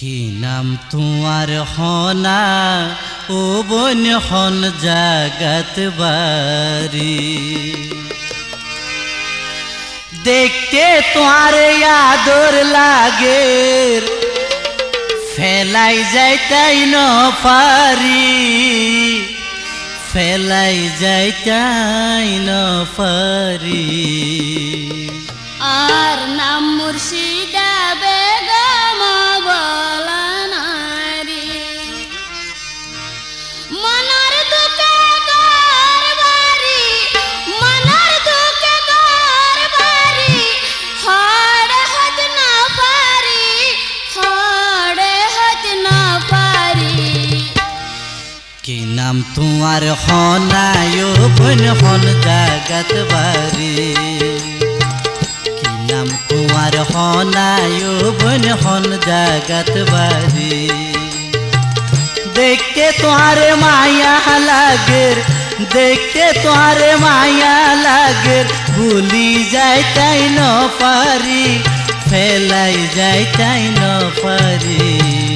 কি নাম তোমার হনা, ও বন হন জাগাত বাড়ি। দেখতে তোমার আদর লাগে, ফেলাই যাই তাই ন পারি। ফেলাই যাই তাই ন পারি। নাম তোমার হনায়, বন হন জাগাত বাড়ি। কি নাম তোমার হনায়, বন হন জাগাত বাড়ি। দেখতে তোমারে মায়া লাগের, দেখতে তোমারে মায়া লাগের। ভুলি যাই তাই ন পারি, ফেলাই যাই তাই ন পারি।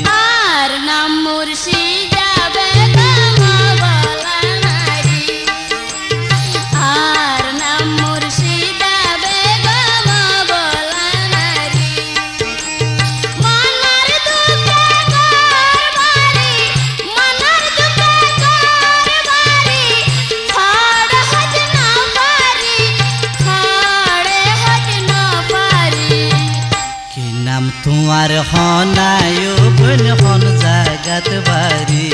তোমার হনায় বল হন জাগাত বাড়ি।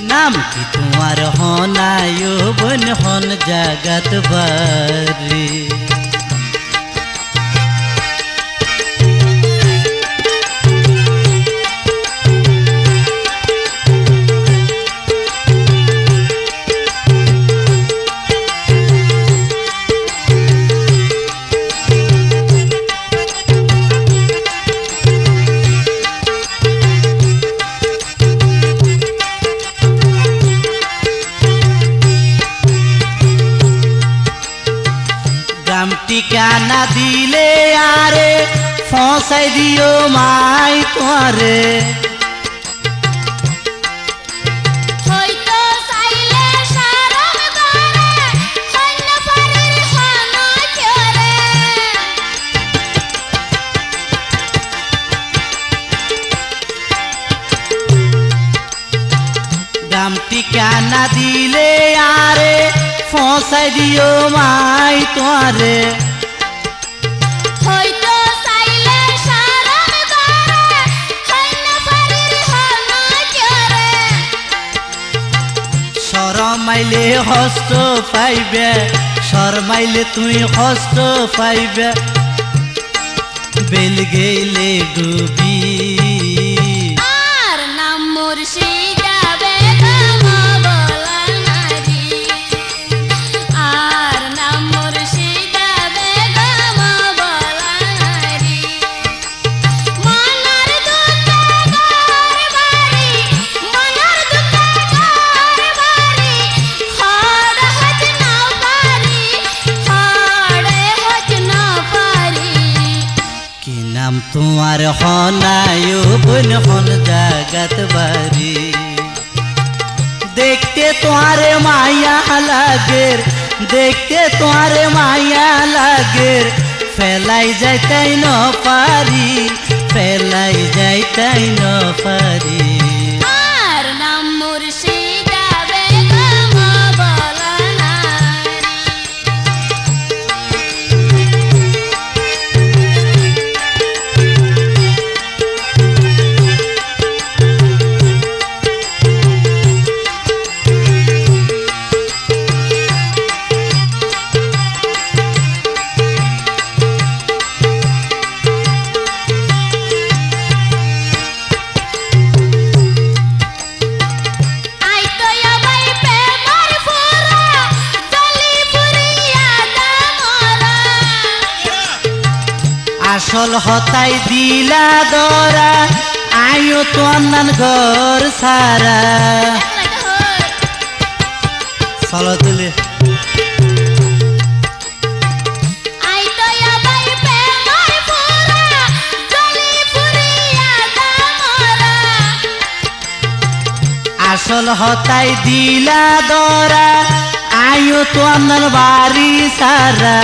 নাম কি তোমার হনায় বল হন জাগাত বাড়ি? আরে ফসাই দিও মাই তোরে ঠিকানা দিলে আরে ফসাই দিও মাই তোরে শরমাইলে হস্ত পাইবে শরমাইলে তুই হস্ত পাইবে। বেল গেলে ডুবি তোমার হনায় বোন হন জাগাত বাড়ি। দেখতে তোমারে মায়া লাগের, দেখতে তোমারে মায়া লাগের। ফেলাই যাইতাই ন পারি, ফেলাই যাইতাই ন পারি। আসল হতাই দিলা দরা আয়ো তো আন্দান ঘর সারা। চলো তুলে আসল হতাই দিলা দরা আয়ো তো আন্দান বাড়ি সারা।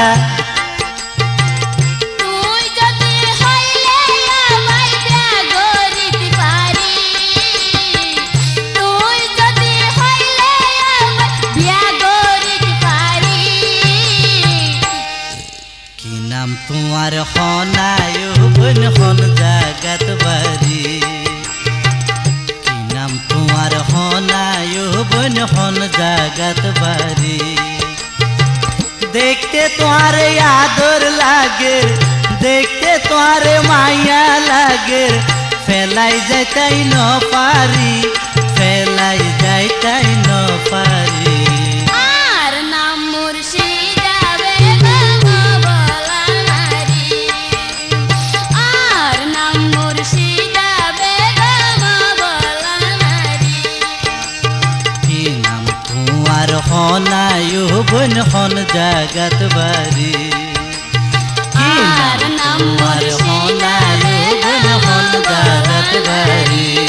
তোমার হনায় হন জাগাত বাড়ি। নাম তোমার হনায় বন হন জাগাত বাড়ি? দেখতে তোমার আদর লাগে, দেখতে তোমার মায়া লাগে। ফেলাই যাইতাই ন পারি, ফেলাই যাইতাই ন পারি। বন হন জাগাত বাড়ি। আর নাম তোমার হনায় বন হন জাগাত বাড়ি।